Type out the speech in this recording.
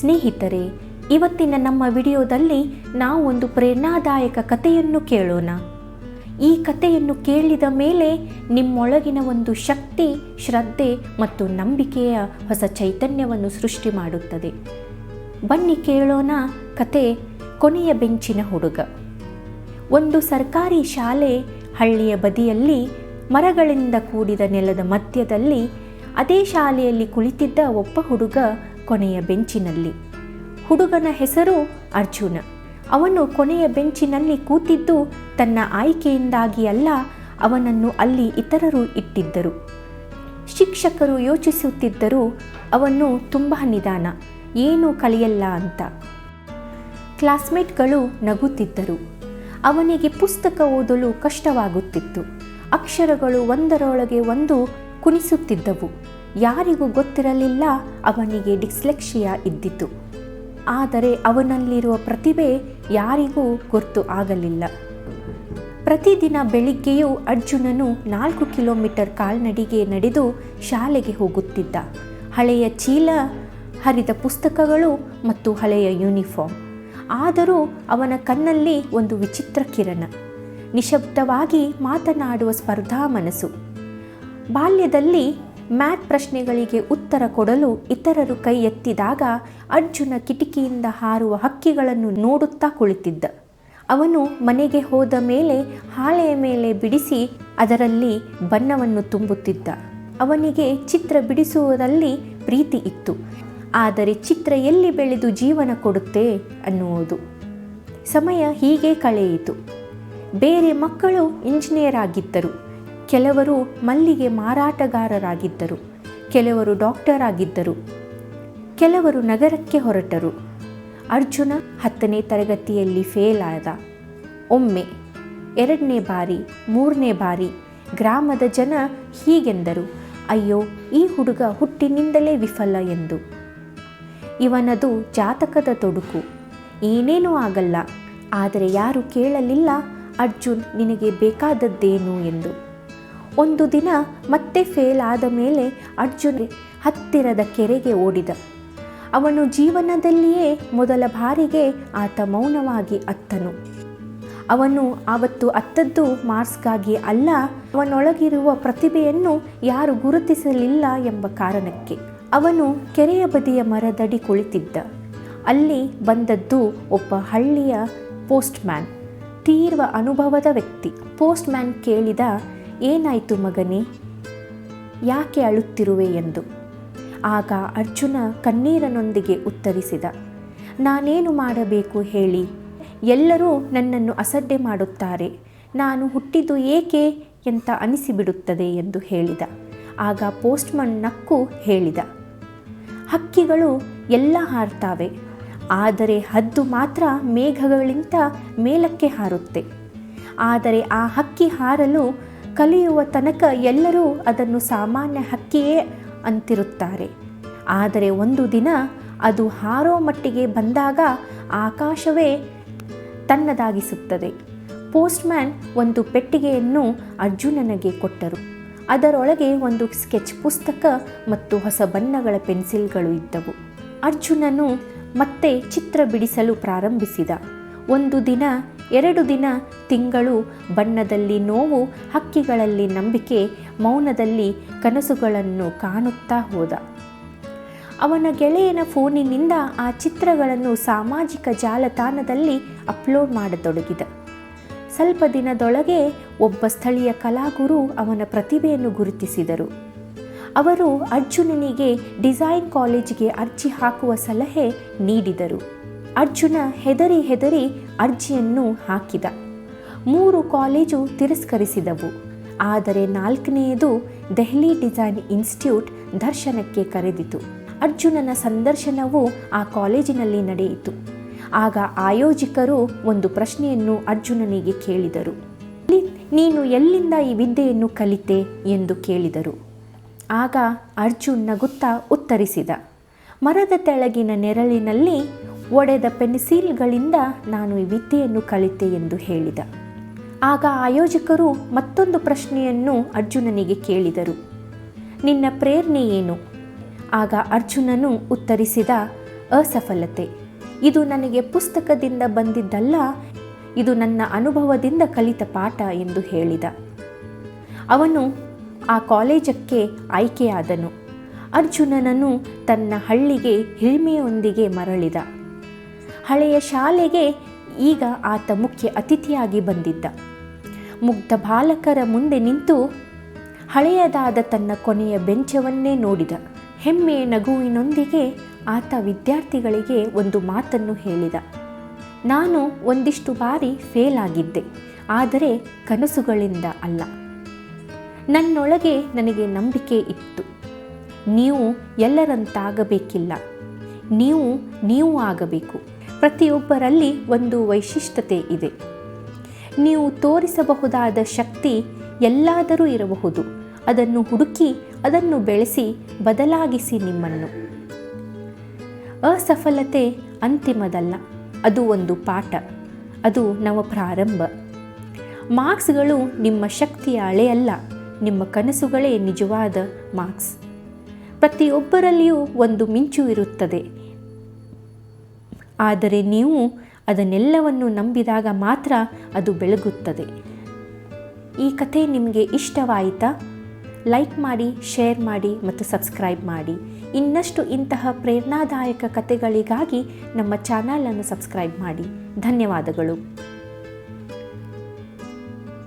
ಸ್ನೇಹಿತರೆ, ಇವತ್ತಿನ ನಮ್ಮ ವಿಡಿಯೋದಲ್ಲಿ ನಾವು ಒಂದು ಪ್ರೇರಣಾದಾಯಕ ಕಥೆಯನ್ನು ಕೇಳೋಣ. ಈ ಕಥೆಯನ್ನು ಕೇಳಿದ ಮೇಲೆ ನಿಮ್ಮೊಳಗಿನ ಒಂದು ಶಕ್ತಿ, ಶ್ರದ್ಧೆ ಮತ್ತು ನಂಬಿಕೆಯ ಹೊಸ ಚೈತನ್ಯವನ್ನು ಸೃಷ್ಟಿ ಮಾಡುತ್ತದೆ. ಬನ್ನಿ ಕೇಳೋಣ ಕತೆ ಕೊನೆಯ ಬೆಂಚಿನ ಹುಡುಗ. ಒಂದು ಸರ್ಕಾರಿ ಶಾಲೆ ಹಳ್ಳಿಯ ಬದಿಯಲ್ಲಿ, ಮರಗಳಿಂದ ಕೂಡಿದ ನೆಲದ ಮಧ್ಯದಲ್ಲಿ, ಅದೇ ಶಾಲೆಯಲ್ಲಿ ಕುಳಿತಿದ್ದ ಒಬ್ಬ ಹುಡುಗ ಕೊನೆಯ ಬೆಂಚಿನಲ್ಲಿ. ಹುಡುಗನ ಹೆಸರು ಅರ್ಜುನ. ಅವನು ಕೊನೆಯ ಬೆಂಚಿನಲ್ಲಿ ಕೂತಿದ್ದು ತನ್ನ ಆಯ್ಕೆಯಿಂದಾಗಿ ಅಲ್ಲ, ಅವನನ್ನು ಅಲ್ಲಿ ಇತರರು ಇಟ್ಟಿದ್ದರು. ಶಿಕ್ಷಕರು ಯೋಚಿಸುತ್ತಿದ್ದರು ಅವನು ತುಂಬ ನಿಧಾನ, ಏನೂ ಕಲಿಯಲ್ಲ ಅಂತ. ಕ್ಲಾಸ್ಮೇಟ್ಗಳು ನಗುತ್ತಿದ್ದರು. ಅವನಿಗೆ ಪುಸ್ತಕ ಓದಲು ಕಷ್ಟವಾಗುತ್ತಿತ್ತು. ಅಕ್ಷರಗಳು ಒಂದರೊಳಗೆ ಒಂದು ಕುಣಿಸುತ್ತಿದ್ದವು. ಯಾರಿಗೂ ಗೊತ್ತಿರಲಿಲ್ಲ ಅವನಿಗೆ ಡಿಸ್ಲೆಕ್ಸಿಯಾ ಇದ್ದಿತು. ಆದರೆ ಅವನಲ್ಲಿರುವ ಪ್ರತಿಭೆ ಯಾರಿಗೂ ಗೊತ್ತು ಆಗಲಿಲ್ಲ. ಪ್ರತಿದಿನ ಬೆಳಿಗ್ಗೆಯೂ ಅರ್ಜುನನು ನಾಲ್ಕು ಕಿಲೋಮೀಟರ್ ಕಾಲ್ನಡಿಗೆ ನಡೆದು ಶಾಲೆಗೆ ಹೋಗುತ್ತಿದ್ದ. ಹಳೆಯ ಚೀಲ, ಹರಿದ ಪುಸ್ತಕಗಳು ಮತ್ತು ಹಳೆಯ ಯೂನಿಫಾರ್ಮ್. ಆದರೂ ಅವನ ಕಣ್ಣಲ್ಲಿ ಒಂದು ವಿಚಿತ್ರ ಕಿರಣ. ನಿಶಬ್ದವಾಗಿ ಮಾತನಾಡುವ ಸ್ಪರ್ಧಾ ಮನಸ್ಸು. ಬಾಲ್ಯದಲ್ಲಿ ಮ್ಯಾಥ್ ಪ್ರಶ್ನೆಗಳಿಗೆ ಉತ್ತರ ಕೊಡಲು ಇತರರು ಕೈ ಎತ್ತಿದಾಗ ಅರ್ಜುನ ಕಿಟಕಿಯಿಂದ ಹಾರುವ ಹಕ್ಕಿಗಳನ್ನು ನೋಡುತ್ತಾ ಕುಳಿತಿದ್ದ. ಅವನು ಮನೆಗೆ ಹೋದ ಮೇಲೆ ಹಾಳೆಯ ಮೇಲೆ ಬಿಡಿಸಿ ಅದರಲ್ಲಿ ಬಣ್ಣವನ್ನು ತುಂಬುತ್ತಿದ್ದ. ಅವನಿಗೆ ಚಿತ್ರ ಬಿಡಿಸುವುದರಲ್ಲಿ ಪ್ರೀತಿ ಇತ್ತು. ಆದರೆ ಚಿತ್ರ ಎಲ್ಲಿ ಬೆಳೆದು ಜೀವನ ಕೊಡುತ್ತೆ ಅನ್ನುವುದು. ಸಮಯ ಹೀಗೆ ಕಳೆಯಿತು. ಬೇರೆ ಮಕ್ಕಳು ಇಂಜಿನಿಯರ್ ಆಗಿದ್ದರು. ಕೆಲವರು ಮಲ್ಲಿಗೆ ಮಾರಾಟಗಾರರಾಗಿದ್ದರು, ಕೆಲವರು ಡಾಕ್ಟರ್ ಆಗಿದ್ದರು ಕೆಲವರು ನಗರಕ್ಕೆ ಹೊರಟರು. ಅರ್ಜುನ ಹತ್ತನೇ ತರಗತಿಯಲ್ಲಿ ಫೇಲ್ ಆದ. ಒಮ್ಮೆ, ಎರಡನೇ ಬಾರಿ, ಮೂರನೇ ಬಾರಿ ಗ್ರಾಮದ ಜನ ಹೀಗೆಂದರು, ಅಯ್ಯೋ, ಈ ಹುಡುಗ ಹುಟ್ಟಿನಿಂದಲೇ ವಿಫಲ ಎಂದು. ಇವನದು ಜಾತಕದ ತೊಡುಕು. ಏನೇನೂ ಆಗಲ್ಲ, ಆದರೆ ಯಾರು ಕೇಳಲಿಲ್ಲ, ಅರ್ಜುನ್, ನಿನಗೆ ಬೇಕಾದದ್ದೇನು ಎಂದು. ಒಂದು ದಿನ ಮತ್ತೆ ಫೇಲ್ ಆದ ಮೇಲೆ ಅರ್ಜುನ್ ಹತ್ತಿರದ ಕೆರೆಗೆ ಓಡಿದ. ಅವನು ಜೀವನದಲ್ಲಿಯೇ ಮೊದಲ ಬಾರಿಗೆ ಆತ ಮೌನವಾಗಿ ಅತ್ತನು. ಅವನು ಆವತ್ತು ಅತ್ತದ್ದು ಮಾರ್ಕ್ಸ್ಗಾಗಿ ಅಲ್ಲ, ಅವನೊಳಗಿರುವ ಪ್ರತಿಭೆಯನ್ನು ಯಾರು ಗುರುತಿಸಲಿಲ್ಲ ಎಂಬ ಕಾರಣಕ್ಕೆ ಅವನು ಕೆರೆಯ ಬದಿಯ ಮರದಡಿ ಕುಳಿತಿದ್ದ. ಅಲ್ಲಿ ಬಂದದ್ದು ಒಬ್ಬ ಹಳ್ಳಿಯ ಪೋಸ್ಟ್ಮ್ಯಾನ್ ತೀರ್ವ ಅನುಭವದ ವ್ಯಕ್ತಿ. ಪೋಸ್ಟ್ಮ್ಯಾನ್ ಕೇಳಿದ ಏನಾಯಿತು ಮಗನೇ? ಯಾಕೆ ಅಳುತ್ತಿರುವೆ ಎಂದು. ಆಗ ಅರ್ಜುನ ಕಣ್ಣೀರನೊಂದಿಗೆ ಉತ್ತರಿಸಿದ. ನಾನೇನು ಮಾಡಬೇಕು ಹೇಳಿ. ಎಲ್ಲರೂ ನನ್ನನ್ನು ಅಸಡ್ಡೆ ಮಾಡುತ್ತಾರೆ. ನಾನು ಹುಟ್ಟಿದ್ದು ಏಕೆ ಅಂತ ಅನಿಸಿಬಿಡುತ್ತದೆ ಎಂದು ಹೇಳಿದ. ಆಗ ಪೋಸ್ಟ್ಮನ್ ನಕ್ಕು ಹೇಳಿದ. ಹಕ್ಕಿಗಳು ಎಲ್ಲ ಹಾರ್ತಾವೆ. ಆದರೆ ಹದ್ದು ಮಾತ್ರ ಮೇಘಗಳಿಂದ ಮೇಲಕ್ಕೆ ಹಾರುತ್ತೆ. ಆದರೆ ಆ ಹಕ್ಕಿ ಹಾರಲು ಕಲಿಯುವ ತನಕ ಎಲ್ಲರೂ ಅದನ್ನು ಸಾಮಾನ್ಯ ಹಕ್ಕಿಯೇ ಅಂತಿರುತ್ತಾರೆ. ಆದರೆ ಒಂದು ದಿನ ಅದು ಹಾರೋ ಮಟ್ಟಿಗೆ ಬಂದಾಗ ಆಕಾಶವೇ ತನ್ನದಾಗಿಸುತ್ತದೆ. ಪೋಸ್ಟ್ಮ್ಯಾನ್ ಒಂದು ಪೆಟ್ಟಿಗೆಯನ್ನು ಅರ್ಜುನನಿಗೆ ಕೊಟ್ಟರು. ಅದರೊಳಗೆ ಒಂದು ಸ್ಕೆಚ್ ಪುಸ್ತಕ ಮತ್ತು ಹೊಸ ಬಣ್ಣಗಳ ಪೆನ್ಸಿಲ್ಗಳು ಇದ್ದವು. ಅರ್ಜುನನು ಮತ್ತೆ ಚಿತ್ರ ಬಿಡಿಸಲು ಪ್ರಾರಂಭಿಸಿದ. ಒಂದು ದಿನ ಎರಡು ದಿನ ತಿಂಗಳು ಬಣ್ಣದಲ್ಲಿ ನೋವು, ಹಕ್ಕಿಗಳಲ್ಲಿ ನಂಬಿಕೆ, ಮೌನದಲ್ಲಿ ಕನಸುಗಳನ್ನು ಕಾಣುತ್ತಾ ಹೋದ. ಅವನ ಗೆಳೆಯನ ಫೋನಿನಿಂದ ಆ ಚಿತ್ರಗಳನ್ನು ಸಾಮಾಜಿಕ ಜಾಲತಾಣದಲ್ಲಿ ಅಪ್ಲೋಡ್ ಮಾಡತೊಡಗಿದ. ಸ್ವಲ್ಪ ದಿನದೊಳಗೆ ಒಬ್ಬ ಸ್ಥಳೀಯ ಕಲಾಗುರು ಅವನ ಪ್ರತಿಭೆಯನ್ನು ಗುರುತಿಸಿದರು. ಅವರು ಅರ್ಜುನನಿಗೆ ಡಿಸೈನ್ ಕಾಲೇಜಿಗೆ ಅರ್ಜಿ ಹಾಕುವ ಸಲಹೆ ನೀಡಿದರು. ಅರ್ಜುನ ಹೆದರಿ ಹೆದರಿ ಅರ್ಜಿಯನ್ನು ಹಾಕಿದ. ಮೂರು ಕಾಲೇಜು ತಿರಸ್ಕರಿಸಿದವು. ಆದರೆ ನಾಲ್ಕನೆಯದು ದೆಹಲಿ ಡಿಸೈನ್ ಇನ್ಸ್ಟಿಟ್ಯೂಟ್ ದರ್ಶನಕ್ಕೆ ಕರೆದಿತು. ಅರ್ಜುನನ ಸಂದರ್ಶನವು ಆ ಕಾಲೇಜಿನಲ್ಲಿ ನಡೆಯಿತು. ಆಗ ಆಯೋಜಕರು ಒಂದು ಪ್ರಶ್ನೆಯನ್ನು ಅರ್ಜುನನಿಗೆ ಕೇಳಿದರು. ನೀನು ಎಲ್ಲಿಂದ ಈ ವಿದ್ಯೆಯನ್ನು ಕಲಿತೆ? ಎಂದು ಕೇಳಿದರು. ಆಗ ಅರ್ಜುನ್ ನಗುತ್ತಾ ಉತ್ತರಿಸಿದ. ಮರದ ತೆಳಗಿನ ನೆರಳಿನಲ್ಲಿ ಒಡೆದ ಪೆನ್ಸಿಲ್ಗಳಿಂದ ನಾನು ಈ ವಿದ್ಯೆಯನ್ನು ಕಲಿತೆ ಎಂದು ಹೇಳಿದ. ಆಗ ಆಯೋಜಕರು ಮತ್ತೊಂದು ಪ್ರಶ್ನೆಯನ್ನು ಅರ್ಜುನನಿಗೆ ಕೇಳಿದರು. ನಿನ್ನ ಪ್ರೇರಣೆ ಏನು? ಆಗ ಅರ್ಜುನನು ಉತ್ತರಿಸಿದ, ಅಸಫಲತೆ. ಇದು ನನಗೆ ಪುಸ್ತಕದಿಂದ ಬಂದಿದ್ದಲ್ಲ, ಇದು ನನ್ನ ಅನುಭವದಿಂದ ಕಲಿತ ಪಾಠ ಎಂದು ಹೇಳಿದ. ಅವನು ಆ ಕಾಲೇಜಕ್ಕೆ ಆಯ್ಕೆಯಾದನು. ಅರ್ಜುನನನ್ನು ತನ್ನ ಹಳ್ಳಿಗೆ ಹಿರಿಮೆಯೊಂದಿಗೆ ಮರಳಿದ. ಹಳೆಯ ಶಾಲೆಗೆ ಈಗ ಆತ ಮುಖ್ಯ ಅತಿಥಿಯಾಗಿ ಬಂದಿದ್ದ. ಮುಗ್ಧ ಬಾಲಕರ ಮುಂದೆ ನಿಂತು ಹಳೆಯದಾದ ತನ್ನ ಕೊನೆಯ ಬೆಂಚವನ್ನೇ ನೋಡಿದ. ಹೆಮ್ಮೆಯ ನಗುವಿನೊಂದಿಗೆ ಆತ ವಿದ್ಯಾರ್ಥಿಗಳಿಗೆ ಒಂದು ಮಾತನ್ನು ಹೇಳಿದ. ನಾನು ಒಂದಿಷ್ಟು ಬಾರಿ ಫೇಲ್ ಆಗಿದ್ದೆ, ಆದರೆ ಕನಸುಗಳಿಂದ ಅಲ್ಲ. ನನ್ನೊಳಗೆ ನನಗೆ ನಂಬಿಕೆ ಇತ್ತು. ನೀವು ಎಲ್ಲರಂತಾಗಬೇಕಿಲ್ಲ. ನೀವು ನೀವು ಆಗಬೇಕು. ಪ್ರತಿಯೊಬ್ಬರಲ್ಲಿ ಒಂದು ವೈಶಿಷ್ಟ್ಯತೆ ಇದೆ. ನೀವು ತೋರಿಸಬಹುದಾದ ಶಕ್ತಿ ಎಲ್ಲಾದರೂ ಇರಬಹುದು. ಅದನ್ನು ಹುಡುಕಿ, ಅದನ್ನು ಬೆಳೆಸಿ, ಬದಲಾಗಿಸಿ ನಿಮ್ಮನ್ನು. ಅಸಫಲತೆ ಅಂತಿಮದಲ್ಲ. ಅದು ಒಂದು ಪಾಠ. ಅದು ನವ ಪ್ರಾರಂಭ. ಮಾರ್ಕ್ಸ್ಗಳು ನಿಮ್ಮ ಶಕ್ತಿಯ ಅಳೆಯಲ್ಲ. ನಿಮ್ಮ ಕನಸುಗಳೇ ನಿಜವಾದ ಮಾರ್ಕ್ಸ್. ಪ್ರತಿಯೊಬ್ಬರಲ್ಲಿಯೂ ಒಂದು ಮಿಂಚು ಇರುತ್ತದೆ. ಆದರೆ ನೀವು ಅದನ್ನೆಲ್ಲವನ್ನು ನಂಬಿದಾಗ ಮಾತ್ರ ಅದು ಬೆಳಗುತ್ತದೆ. ಈ ಕಥೆ ನಿಮಗೆ ಇಷ್ಟವಾಯಿತಾ? ಲೈಕ್ ಮಾಡಿ, ಶೇರ್ ಮಾಡಿ ಮತ್ತು ಸಬ್ಸ್ಕ್ರೈಬ್ ಮಾಡಿ. ಇನ್ನಷ್ಟು ಇಂತಹ ಪ್ರೇರಣಾದಾಯಕ ಕಥೆಗಳಿಗಾಗಿ ನಮ್ಮ ಚಾನಲನ್ನು ಸಬ್ಸ್ಕ್ರೈಬ್ ಮಾಡಿ. ಧನ್ಯವಾದಗಳು.